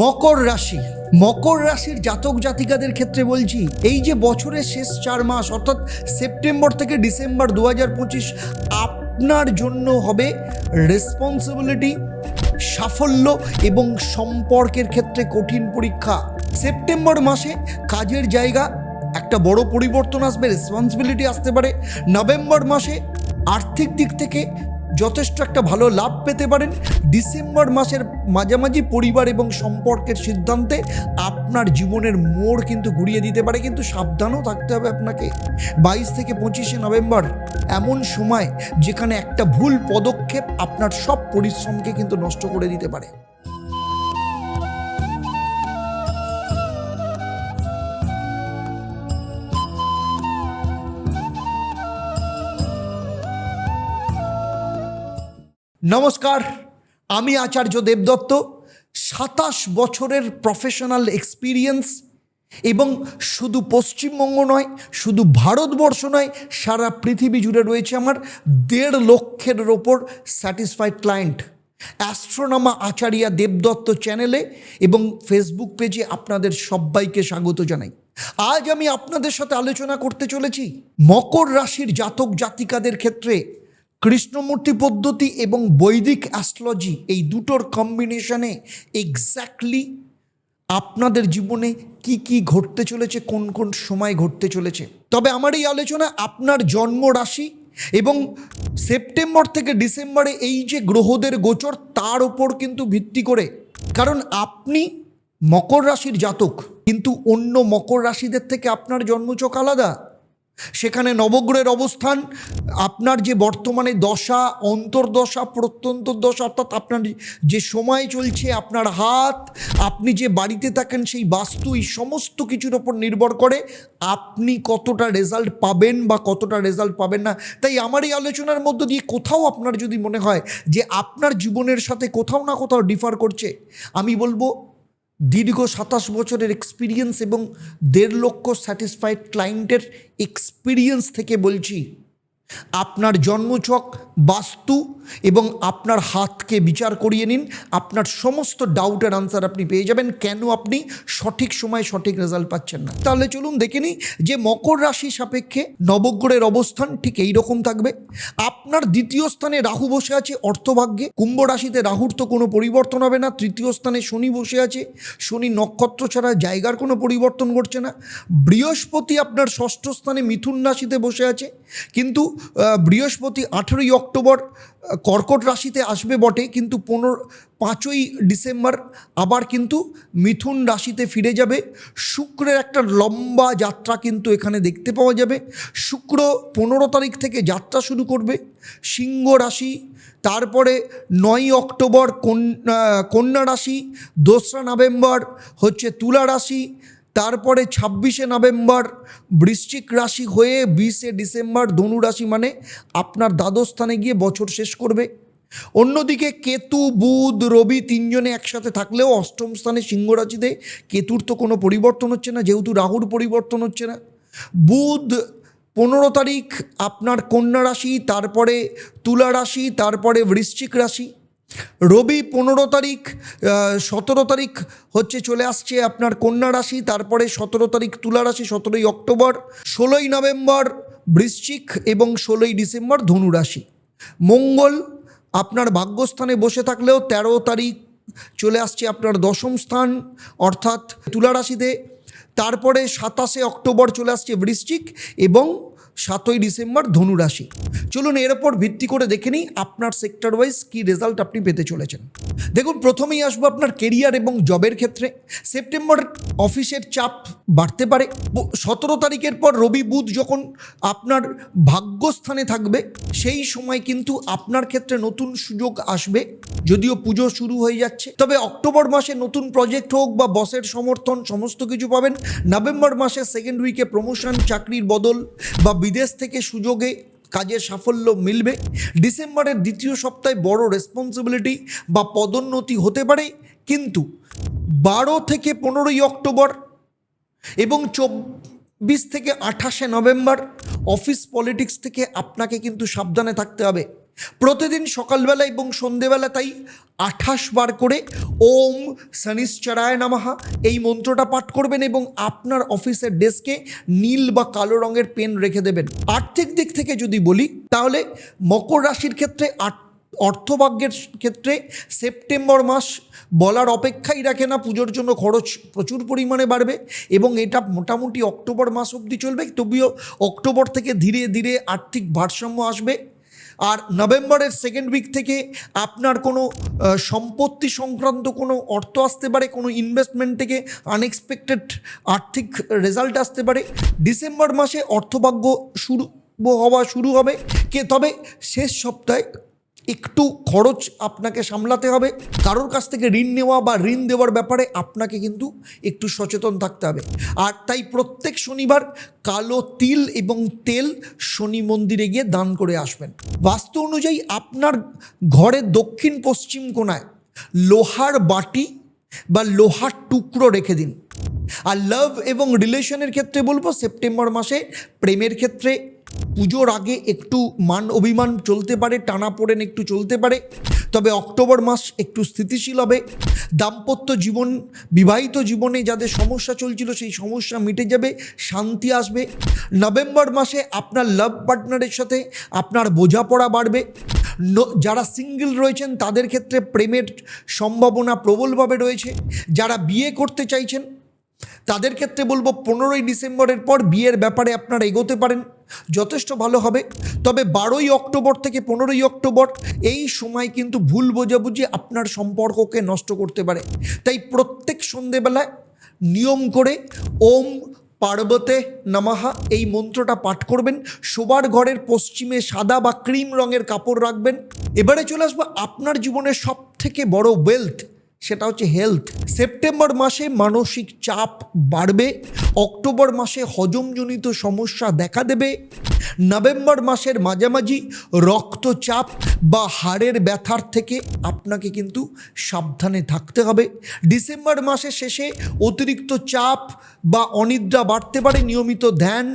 মকর রাশি। মকর রাশির জাতক জাতিকাদের ক্ষেত্রে বলছি, এই যে বছরের শেষ চার মাস, অর্থাৎ সেপ্টেম্বর থেকে ডিসেম্বর দু পঁচিশ, আপনার জন্য হবে রেসপন্সিবিলিটি সাফল্য এবং সম্পর্কের ক্ষেত্রে কঠিন পরীক্ষা। সেপ্টেম্বর মাসে কাজের জায়গা, একটা বড় পরিবর্তন আসবে রেসপন্সিবিলিটি আসতে পারে। নভেম্বর মাসে আর্থিক দিক থেকে যথেষ্ট একটা ভালো লাভ পেতে পারেন। ডিসেম্বর মাসের মাঝামাঝি পরিবার এবং সম্পর্কের সিদ্ধান্তে আপনার জীবনের মোড় কিন্তু ঘুরিয়ে দিতে পারে, কিন্তু সাবধানও থাকতে হবে আপনাকে। বাইশ থেকে পঁচিশে নভেম্বর এমন সময় যেখানে একটা ভুল পদক্ষেপ আপনার সব পরিশ্রমকে কিন্তু নষ্ট করে দিতে পারে। নমস্কার, আমি আচার্য দেবদত্ত। সাতাশ বছরের প্রফেশনাল এক্সপিরিয়েন্স এবং শুধু পশ্চিমবঙ্গ নয়, শুধু ভারতবর্ষ নয়, সারা পৃথিবী জুড়ে রয়েছে আমার দেড় লক্ষের ওপর স্যাটিসফাইড ক্লায়েন্ট অ্যাস্ট্রোনামা আচারিয়া দেবদত্ত চ্যানেলে এবং ফেসবুক পেজে আপনাদের সবাইকে স্বাগত জানাই। আজ আমি আপনাদের সাথে আলোচনা করতে চলেছি মকর রাশির জাতক জাতিকাদের ক্ষেত্রে। কৃষ্ণমূর্তি পদ্ধতি এবং বৈদিক অ্যাস্ট্রোলজি এই দুটোর কম্বিনেশনে এক্স্যাক্টলি আপনাদের জীবনে কি কি ঘটতে চলেছে, কোন কোন সময় ঘটতে চলেছে। তবে আমার এই আলোচনা আপনার জন্ম রাশি এবং সেপ্টেম্বর থেকে ডিসেম্বরে এই যে গ্রহদের গোচর, তার ওপর কিন্তু ভিত্তি করে। কারণ আপনি মকর রাশির জাতক, কিন্তু অন্য মকর রাশিদের থেকে আপনার জন্মচক আলাদা। সেখানে নবগ্রহের অবস্থান, আপনার যে বর্তমানে দশা, অন্তর্দশা প্রত্যন্তর দশা অর্থাৎ আপনার যে সময় চলছে, আপনার হাত, আপনি যে বাড়িতে থাকেন, সেই বাস্তু, এই সমস্ত কিছুর ওপর নির্ভর করে আপনি কতটা রেজাল্ট পাবেন বা কতটা রেজাল্ট পাবেন না। তাই আমার এই আলোচনার মধ্য দিয়ে কোথাও আপনার যদি মনে হয় যে আপনার জীবনের সাথে কোথাও না কোথাও ডিফার করছে, আমি বলব দীর্ঘ সাতাশ বছরের এক্সপিরিয়েন্স এবং দেড় লক্ষ স্যাটিসফাইড ক্লায়েন্টের এক্সপিরিয়েন্স থেকে বলছি আপনার জন্মছক বাস্তু এবং আপনার হাতকে বিচার করিয়ে নিন। আপনার সমস্ত ডাউটের আনসার আপনি পেয়ে যাবেন। কেন আপনি সঠিক সময় সঠিক রেজাল্ট পাচ্ছেন না? তাহলে চলুন দেখে নিই যে মকর রাশি সাপেক্ষে নবগ্রহের অবস্থান ঠিক এই রকম থাকবে। আপনার দ্বিতীয় স্থানে রাহু বসে আছে অর্থভাগ্যে। কুম্ভ রাশিতে রাহুর তো কোনো পরিবর্তন হবে না। তৃতীয় স্থানে শনি বসে আছে। শনি নক্ষত্র ছাড়া জায়গার কোনো পরিবর্তন ঘটছে না। বৃহস্পতি আপনার ষষ্ঠ স্থানে মিথুন রাশিতে বসে আছে। কিন্তু বৃহস্পতি আঠেরোই অক্টোবর কর্কট রাশিতে আসবে বটে, কিন্তু পনেরো, পাঁচই ডিসেম্বর আবার কিন্তু মিথুন রাশিতে ফিরে যাবে। শুক্রের একটা লম্বা যাত্রা কিন্তু এখানে দেখতে পাওয়া যাবে। শুক্র পনেরো তারিখ থেকে যাত্রা শুরু করবে, সিংহ রাশি, তারপরে নয় অক্টোবর কন্যা রাশি, দোসরা নভেম্বর হচ্ছে তুলা রাশি তারপরে ছাব্বিশে নভেম্বর বৃশ্চিক রাশি হয়ে বিশে ডিসেম্বর ধনু রাশি মানে আপনার দ্বাদশ স্থানে গিয়ে বছর শেষ করবে। অন্যদিকে কেতু, বুধ, রবি তিনজনে একসাথে থাকলেও অষ্টম স্থানে সিংহ রাশিতে কেতুর তো কোনো পরিবর্তন হচ্ছে না, যেহেতু রাহুর পরিবর্তন হচ্ছে না। বুধ পনেরো তারিখ আপনার কন্যা রাশি, তারপরে তুলা রাশি, তারপরে বৃশ্চিক রাশি। রবি পনেরো তারিখ সতেরো তারিখ হচ্ছে চলে আসছে আপনার কন্যা রাশি, তারপরে সতেরো তারিখ তুলা রাশি, সতেরোই অক্টোবর, ষোলোই নভেম্বর বৃশ্চিক এবং ষোলোই ডিসেম্বর ধনু রাশি। মঙ্গল আপনার ভাগ্যস্থানে বসে থাকলেও তেরো তারিখ চলে আসছে আপনার দশম স্থান, অর্থাৎ তুলা রাশিতে। তারপরে সাতাশে অক্টোবর চলে আসছে বৃশ্চিক এবং সাতই ডিসেম্বর ধনুরাশি চলুন এর ওপর ভিত্তি করে দেখে নিই আপনার সেক্টর ওয়াইজ কী রেজাল্ট আপনি পেতে চলেছেন। দেখুন, প্রথমেই আসব আপনার কেরিয়ার এবং জবের ক্ষেত্রে। সেপ্টেম্বর অফিসের চাপ বাড়তে পারে। সতেরো তারিখের পর রবি বুধ যখন আপনার ভাগ্যস্থানে থাকবে, সেই সময় কিন্তু আপনার ক্ষেত্রে নতুন সুযোগ আসবে। যদিও পুজো শুরু হয়ে যাচ্ছে। তবে অক্টোবর মাসে নতুন প্রজেক্ট হোক বা বসের সমর্থন সমস্ত কিছু পাবেন। নভেম্বর মাসে সেকেন্ড উইকে প্রমোশন চাকরির বদল বা বিদেশ থেকে সুযোগে কাজের সাফল্য মিলবে। ডিসেম্বরের দ্বিতীয় সপ্তাহে বড় রেসপন্সিবিলিটি বা পদোন্নতি হতে পারে, কিন্তু বারো থেকে পনেরোই অক্টোবর এবং চব্বিশ থেকে আঠাশে নভেম্বর অফিস পলিটিক্স থেকে আপনাকে কিন্তু সাবধানে থাকতে হবে। প্রতিদিন সকালবেলা এবং সন্ধেবেলা তাই আঠাশ বার করে ওম শনিশ্চরায় নামাহা এই মন্ত্রটা পাঠ করবেন এবং আপনার অফিসের ডেস্কে নীল বা কালো রঙের পেন রেখে দেবেন। আর্থিক দিক থেকে যদি বলি, তাহলে মকর রাশির ক্ষেত্রে আট অর্থভাগ্যের ক্ষেত্রে সেপ্টেম্বর মাস বলার অপেক্ষাই রাখে না, পুজোর জন্য খরচ প্রচুর পরিমাণে বাড়বে এবং এটা মোটামুটি অক্টোবর মাস অবধি চলবে। তবুও অক্টোবর থেকে ধীরে ধীরে আর্থিক ভারসাম্য আসবে। আর নভেম্বরের সেকেন্ড উইক থেকে আপনার কোনো সম্পত্তি সংক্রান্ত কোনো অর্থ আসতে পারে, কোনো ইনভেস্টমেন্ট থেকে আনএক্সপেক্টেড আর্থিক রেজাল্ট আসতে পারে। ডিসেম্বর মাসে অর্থভাগ্য শুরু, হওয়া শুরু হবে। কে, তবে শেষ সপ্তাহে একটু খরচ আপনাকে সামলাতে হবে। কারোর কাছ থেকে ঋণ নেওয়া বা ঋণ দেওয়ার ব্যাপারে আপনাকে কিন্তু একটু সচেতন থাকতে হবে। আর তাই প্রত্যেক শনিবার কালো তিল এবং তেল শনি মন্দিরে গিয়ে দান করে আসবেন। বাস্তু অনুযায়ী আপনার ঘরের দক্ষিণ পশ্চিম কোণায় লোহার বাটি বা লোহার টুকরো রেখে দিন। আর লাভ এবং রিলেশনের ক্ষেত্রে বলব সেপ্টেম্বর মাসে প্রেমের ক্ষেত্রে পুজোর আগে একটু মান অভিমান চলতে পারে, টানা পড়েন একটু চলতে পারে, তবে অক্টোবর মাস একটু স্থিতিশীল হবে। দাম্পত্য জীবন, বিবাহিত জীবনে যাদের সমস্যা চলছিল সেই সমস্যা মিটে যাবে, শান্তি আসবে। নভেম্বর মাসে আপনার লাভ পার্টনারের সাথে আপনার বোঝাপড়া বাড়বে। যারা সিঙ্গেল রয়েছেন তাদের ক্ষেত্রে প্রেমের সম্ভাবনা প্রবলভাবে রয়েছে। যারা বিয়ে করতে চাইছেন তাদের ক্ষেত্রে বলব পনেরোই ডিসেম্বরের পর বিয়ের ব্যাপারে আপনারা এগোতে পারেন, যথেষ্ট ভালো হবে। তবে বারোই অক্টোবর থেকে পনেরোই অক্টোবর এই সময় কিন্তু ভুল বোঝাবুঝি আপনার সম্পর্ককে নষ্ট করতে পারে। তাই প্রত্যেক সন্ধেবেলায় নিয়ম করে ওম পার্বতে নামাহা এই মন্ত্রটা পাঠ করবেন, শোবার ঘরের পশ্চিমে সাদা বা ক্রিম রঙের কাপড় রাখবেন। এবারে চলে আসব আপনার জীবনের সব থেকে বড় ওয়েলথ সেটা হচ্ছে হেলথ সেপ্টেম্বর মাসে মানসিক চাপ বাড়বে অক্টোবর মাসে হজমজনিত সমস্যা দেখা দেবে নভেম্বর মাসের মাঝামাঝি রক্তচাপ বা হাড়ের ব্যথার থেকে আপনাকে কিন্তু সাবধানে থাকতে হবে। ডিসেম্বর মাসের শেষে অতিরিক্ত চাপ বা অনিদ্রা বাড়তে পারে, নিয়মিত ধ্যান,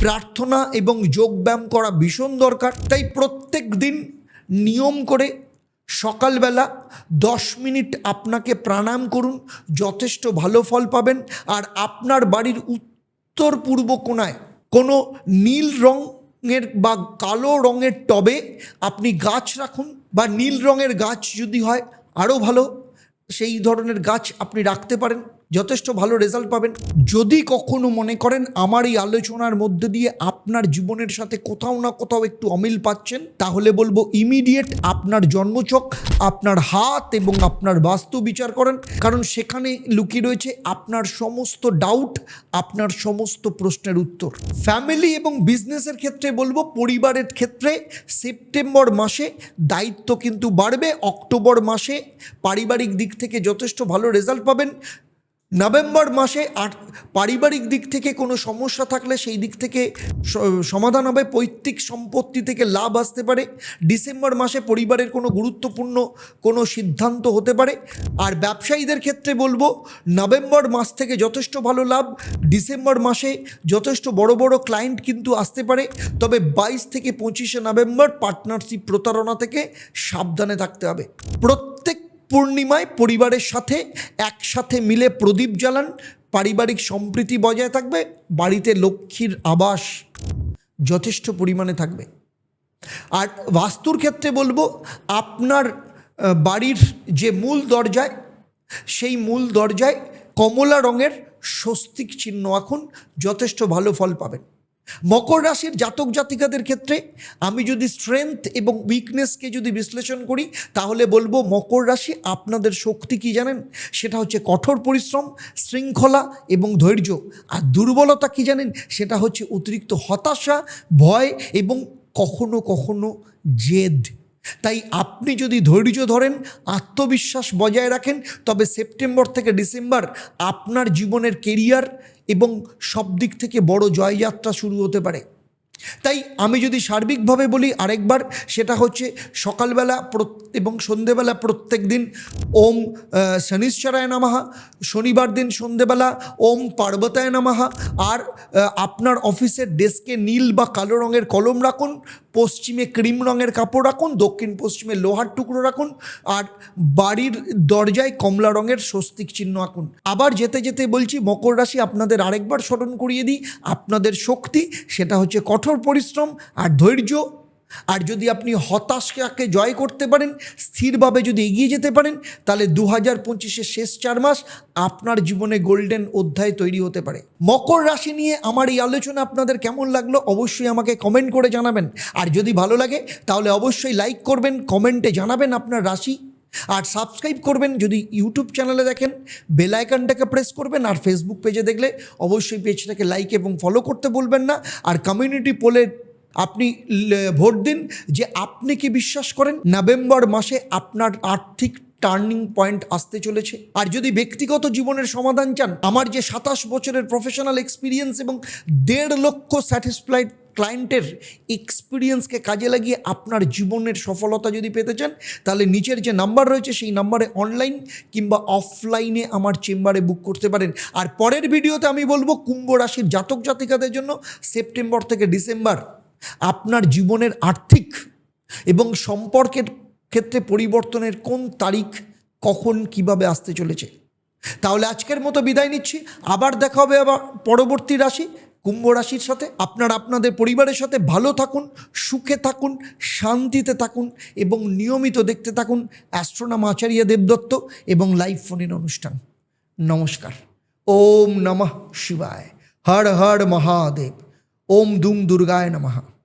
প্রার্থনা এবং যোগব্যায়াম করা ভীষণ দরকার। তাই প্রত্যেক দিন নিয়ম করে সকালবেলা দশ মিনিট আপনাকে প্রাণায়াম করুন, যথেষ্ট ভালো ফল পাবেন। আর আপনার বাড়ির উত্তর পূর্ব কোনায় কোনো নীল রঙের বা কালো রঙের টবে আপনি গাছ রাখুন বা নীল রঙের গাছ যদি হয়, আরও ভালো। সেই ধরনের গাছ আপনি রাখতে পারেন। যথেষ্ট ভালো রেজাল্ট পাবেন। যদি কখনো মনে করেন আমার এই আলোচনার মধ্যে দিয়ে আপনার জীবনের সাথে কোথাও না কোথাও একটু অমিল পাচ্ছেন, তাহলে বলব ইমিডিয়েট আপনার জন্মচক, আপনার হাত এবং আপনার বাস্তু বিচার করেন। কারণ সেখানে লুকিয়ে রয়েছে আপনার সমস্ত ডাউট আপনার সমস্ত প্রশ্নের উত্তর। ফ্যামিলি এবং বিজনেসের ক্ষেত্রে বলব, পরিবারের ক্ষেত্রে সেপ্টেম্বর মাসে দায়িত্ব কিন্তু বাড়বে। অক্টোবর মাসে পারিবারিক দিক থেকে যথেষ্ট ভালো রেজাল্ট পাবেন। নভেম্বর মাসে পারিবারিক দিক থেকে কোনো সমস্যা থাকলে সেই দিক থেকে সমাধান হবে, পৈতৃক সম্পত্তি থেকে লাভ আসতে পারে। ডিসেম্বর মাসে পরিবারের কোনো গুরুত্বপূর্ণ কোনো সিদ্ধান্ত হতে পারে। আর ব্যবসায়ীদের ক্ষেত্রে বলব, নভেম্বর মাস থেকে যথেষ্ট ভালো লাভ, ডিসেম্বর মাসে যথেষ্ট বড় বড় ক্লায়েন্ট কিন্তু আসতে পারে। তবে বাইশ থেকে পঁচিশে নভেম্বর পার্টনারশিপ প্রতারণা থেকে সাবধানে থাকতে হবে। প্রত্যেক পূর্ণিমায় পরিবারের সাথে একসাথে মিলে প্রদীপ জ্বালান, পারিবারিক সম্প্রীতি বজায় থাকবে, বাড়িতে লক্ষ্মীর আবাস যথেষ্ট পরিমাণে থাকবে। আর বাস্তুর ক্ষেত্রে বলব, আপনার বাড়ির যে মূল দরজায়, সেই মূল দরজায় কমলা রঙের স্বস্তিক চিহ্ন আঁকুন, যথেষ্ট ভালো ফল পাবেন। মকর রাশির জাতক জাতিকাদের ক্ষেত্রে আমি যদি স্ট্রেংথ এবং উইকনেসকে যদি বিশ্লেষণ করি, তাহলে বলব মকর রাশি আপনাদের শক্তি কি জানেন? সেটা হচ্ছে কঠোর পরিশ্রম, শৃঙ্খলা এবং ধৈর্য। আর দুর্বলতা কি জানেন? সেটা হচ্ছে অতিরিক্ত হতাশা, ভয় এবং কখনো কখনো জেদ। তাই আপনি যদি ধৈর্য ধরেন, আত্মবিশ্বাস বজায় রাখেন, তবে সেপ্টেম্বর থেকে ডিসেম্বর আপনার জীবনের কেরিয়ার এবং সব দিক থেকে বড় জয়যাত্রা শুরু হতে পারে। তাই আমি যদি সার্বিকভাবে বলি আরেকবার, সেটা হচ্ছে সকালবেলা এবং সন্ধেবেলা প্রত্যেক দিন ওম শনিশ্চরায় নামাহা শনিবার দিন সন্ধেবেলা ওম পার্বতায় নামাহা আর আপনার অফিসের ডেস্কে নীল বা কালো রঙের কলম রাখুন, পশ্চিমে ক্রিম রঙের কাপড় রাখুন, দক্ষিণ পশ্চিমে লোহার টুকরো রাখুন, আর বাড়ির দরজায় কমলা রঙের স্বস্তিক চিহ্ন আঁকুন। আবার যেতে যেতে বলছি, মকর রাশি আপনাদের আরেকবার স্মরণ করিয়ে দিই, আপনাদের শক্তি, সেটা হচ্ছে কঠোর পরিশ্রম আর ধৈর্য। আর যদি আপনি হতাশাকে জয় করতে পারেন, স্থিরভাবে যদি এগিয়ে যেতে পারেন, তাহলে দু হাজার পঁচিশের শেষ চার মাস আপনার জীবনে গোল্ডেন অধ্যায় তৈরি হতে পারে। মকর রাশি নিয়ে আমার এই আলোচনা আপনাদের কেমন লাগল অবশ্যই আমাকে কমেন্ট করে জানাবেন। আর যদি ভালো লাগে, তাহলে অবশ্যই লাইক করবেন, কমেন্টে জানাবেন আপনার রাশি। আর সাবস্ক্রাইব করবেন যদি ইউটিউব চ্যানেলে দেখেন, বেল আইকনটাকে প্রেস করবেন আর ফেসবুক পেজে দেখলে অবশ্যই পেজটাকে লাইক এবং ফলো করতে বলবেন না। আর কমিউনিটি পোলে আপনি ভোট দিন যে আপনি কি বিশ্বাস করেন? নভেম্বর মাসে আপনার আর্থিক টার্নিং পয়েন্ট আসতে চলেছে। আর যদি ব্যক্তিগত জীবনের সমাধান চান, আমার যে সাতাশ বছরের প্রফেশনাল এক্সপিরিয়েন্স এবং দেড় লক্ষ স্যাটিসফাইড ক্লায়েন্টের এক্সপিরিয়েন্সকে কাজে লাগিয়ে আপনার জীবনের সফলতা যদি পেতে চান, তাহলে নিচের যে নাম্বার রয়েছে, সেই নাম্বারে অনলাইন কিংবা অফলাইনে আমার চেম্বারে বুক করতে পারেন। আর পরের ভিডিওতে আমি বলব, কুম্ভ রাশির জাতক জাতিকাদের জন্য সেপ্টেম্বর থেকে ডিসেম্বর আপনার জীবনের আর্থিক এবং সম্পর্কের ক্ষেত্রে পরিবর্তনের কোন তারিখ কখন কীভাবে আসতে চলেছে? তাহলে আজকের মতো বিদায় নিচ্ছি। আবার দেখা হবে আবার পরবর্তী রাশি, কুম্ভ রাশির সাথে। আপনার আপনাদের পরিবারের সাথে ভালো থাকুন, সুখে থাকুন, শান্তিতে থাকুন এবং নিয়মিত দেখতে থাকুন অ্যাস্ট্রোনাম আচার্য দেবদত্ত এবং লাইভ ফোনের অনুষ্ঠান। নমস্কার। ওম নমঃ শিবায়। হর হর মহাদেব। ওম দুম দুর্গায় নমঃ।